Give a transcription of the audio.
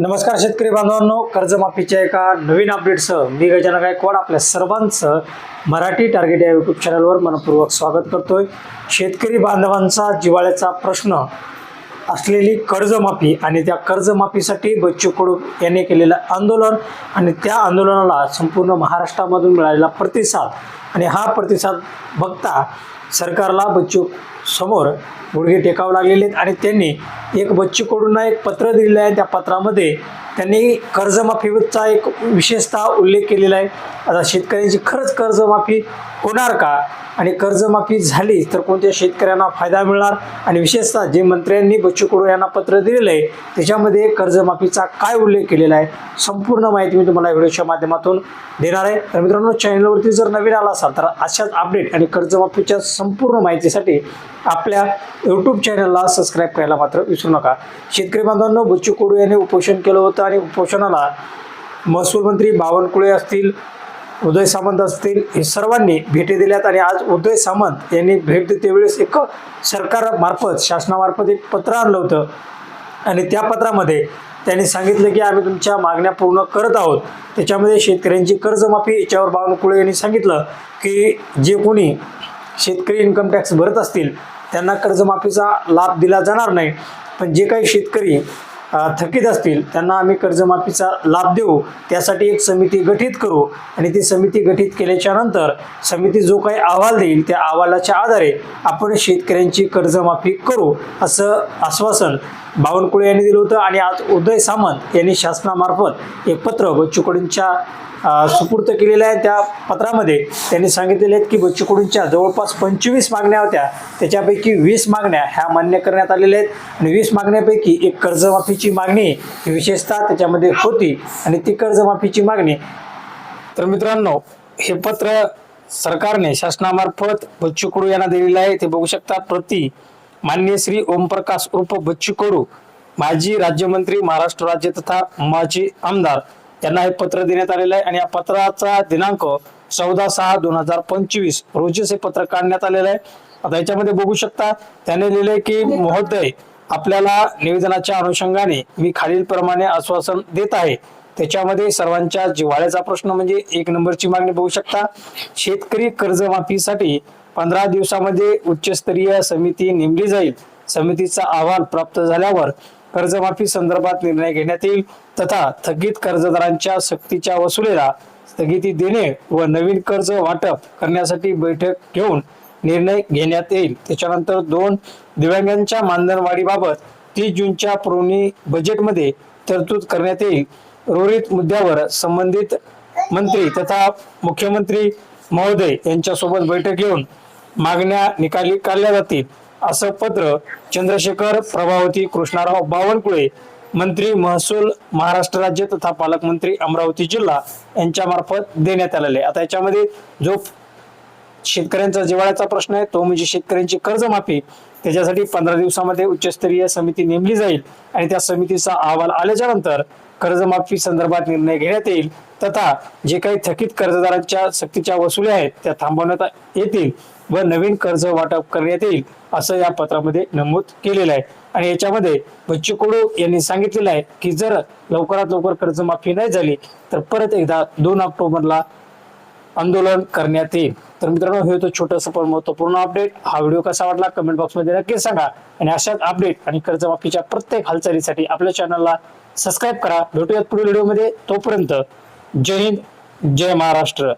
नमस्कार शेतकरी बांधवांनो कर्जमाफीच्या एका नवीन अपडेटसह मी गजानन गायकवाड आपल्या सर्वांचं मराठी टार्गेट या यूट्यूब चॅनलवर मनपूर्वक स्वागत करतोय. शेतकरी बांधवांचा जिवाळ्याचा प्रश्न असलेली कर्जमाफी आणि त्या कर्जमाफीसाठी बच्चू कडू यांनी केलेलं आंदोलन आणि त्या आंदोलनाला संपूर्ण महाराष्ट्रामधून मिळालेला प्रतिसाद आणि हा प्रतिसाद बघता सरकारला बच्चू समोर गुडघे टेकावं लागलेले आहेत आणि त्यांनी एक बच्चूकडूंना एक पत्र दिलेलं आहे. त्या पत्रामध्ये त्यांनी कर्जमाफीचा एक विशेषतः उल्लेख केलेला आहे. आता शेतकऱ्यांची खरंच कर्जमाफी होणार का? आणि कर्जमाफी झाली तर कोणत्या शेतकऱ्यांना फायदा मिळणार? आणि विशेषतः जे मंत्र्यांनी बच्चू कडू यांना पत्र दिलेलं आहे त्याच्यामध्ये कर्जमाफीचा काय उल्लेख केलेला आहे संपूर्ण माहिती मी तुम्हाला व्हिडिओच्या माध्यमातून देणार आहे. तर मित्रांनो चॅनलवरती जर नवीन आला असाल तर अशाच अपडेट आणि कर्जमाफीच्या संपूर्ण माहितीसाठी आपल्या यूट्यूब चॅनलला सबस्क्राईब करायला मात्र विसरू नका. शेतकरी बांधवांनो बच्चू कडू यांनी उपोषण केलं होतं आणि उपोषणाला महसूल मंत्री बावनकुळे असतील उदय सामंत असतील हे सर्वांनी भेटी दिल्यात आणि आज उदय सामंत यांनी भेट देते वेळेस एक सरकारमार्फत शासनामार्फत एक पत्र आणलं होतं. आणि त्या पत्रामध्ये त्यांनी सांगितलं की आम्ही तुमच्या मागण्या पूर्ण करत आहोत. त्याच्यामध्ये शेतकऱ्यांची कर्जमाफी याच्यावर बावनकुळे यांनी सांगितलं की जे कोणी शेतकरी इन्कम टॅक्स भरत असतील त्यांना कर्जमाफीचा लाभ दिला जाणार नाही. पण जे काही शेतकरी थकीत असतील त्यांना आम्ही कर्जमाफीचा लाभ देऊ. त्यासाठी एक समिती गठीत करू आणि ती समिती गठीत केल्याच्यानंतर समिती जो काही अहवाल देईल त्या अहवालाच्या आधारे आपण शेतकऱ्यांची कर्जमाफी करू असं आश्वासन बावनकुळे यांनी दिलं होतं आणि आज उदय सामंत यांनी शासनामार्फत एक पत्र बच्चू कडूंच्या सुपूर्त केलेलं आहे. त्या पत्रामध्ये त्यांनी सांगितलेले आहेत की बच्चू कडूंच्या जवळपास पंचवीस मागण्या होत्या. त्याच्यापैकी वीस मागण्या ह्या मान्य करण्यात आलेल्या आहेत. आणि वीस मागण्यापैकी एक कर्जमाफीची मागणी ही विशेषतः त्याच्यामध्ये होती. आणि ती कर्जमाफीची मागणी तर मित्रांनो हे पत्र सरकारने शासनामार्फत बच्चू कडू यांना दिलेलं आहे. ते बघू शकता प्रति मान्य श्री ओमप्रकाश उर्फ बच्चू कडू माजी राज्यमंत्री महाराष्ट्र राज्य तथा माजी आमदार यांना हे पत्र देण्यात आलेलं आहे. आणि या पत्राचा दिनांक चौदा सहा दोन हजार पंचवीस रोजीच हे पत्र काढण्यात आलेलं आहे. आता याच्यामध्ये बघू शकता त्याने लिहिले की महोदय आपल्याला निवेदनाच्या अनुषंगाने मी खालीलप्रमाणे आश्वासन देत आहे. त्याच्यामध्ये सर्वांच्या जिव्हाळ्याचा प्रश्न म्हणजे एक नंबरची मागणी बघू शकता. शेतकरी कर्जमाफीसाठी पंधरा दिवसामध्ये उच्चस्तरीय समिती नेमली जाईल. समितीचा अहवाल प्राप्त झाल्यावर कर्जमाफी संदर्भात निर्णय घेण्यात येईल तथा थकीत कर्जदारांच्या सक्तीच्या वसुलीला स्थगिती देणे व नवीन कर्ज वाटप करण्यासाठी बैठक घेऊन निर्णय घेण्यात येईल. त्याच्यानंतर दोन दिव्यांगांच्या मानधनवाढीबाबत तीस जूनच्या पुरवणी बजेटमध्ये तरतूद करण्यात येईल. उर्वरित मुद्द्यावर संबंधित मंत्री तथा मुख्यमंत्री महोदय यांच्यासोबत बैठक घेऊन मागण्या निकाली काढल्या जातील असं पत्र चंद्रशेखर प्रभावती कृष्णाराव बावनकुळे मंत्री महसूल महाराष्ट्र राज्य तथा पालकमंत्री अमरावती जिल्हा यांच्या मार्फत देण्यात आलेले आता याच्यामध्ये जो शेतकऱ्यांचा जिव्हाळ्याचा प्रश्न आहे तो म्हणजे शेतकऱ्यांची कर्जमाफी. त्याच्यासाठी पंधरा दिवसामध्ये उच्चस्तरीय समिती नेमली जाईल आणि त्या समितीचा अहवाल आल्याच्यानंतर कर्जमाफी संदर्भात निर्णय घेण्यात येईल. तथा जे काही थकीत कर्जदारांच्या सक्तीच्या वसुली आहेत त्या थांबवण्यात येतील व नवीन कर्ज वाटप करण्यात येईल असं या पत्रामध्ये नमूद केलेलं आहे. आणि याच्यामध्ये बच्चू कडू यांनी सांगितलेलं आहे की जर लवकरात लवकर कर्जमाफी नाही झाली तर परत एकदा दोन ऑक्टोबरला आंदोलन करण्यात येईल. तर मित्रांनो हे होतं छोटंसं पण महत्त्वपूर्ण अपडेट हा व्हिडिओ कसा वाटला कमेंट बॉक्समध्ये नक्की सांगा. आणि अशाच अपडेट आणि कर्जमाफीच्या प्रत्येक हालचालीसाठी आपल्या चॅनलला सबस्क्राईब करा. भेटूयात पुढील व्हिडिओमध्ये तोपर्यंत जय हिंद जय महाराष्ट्र.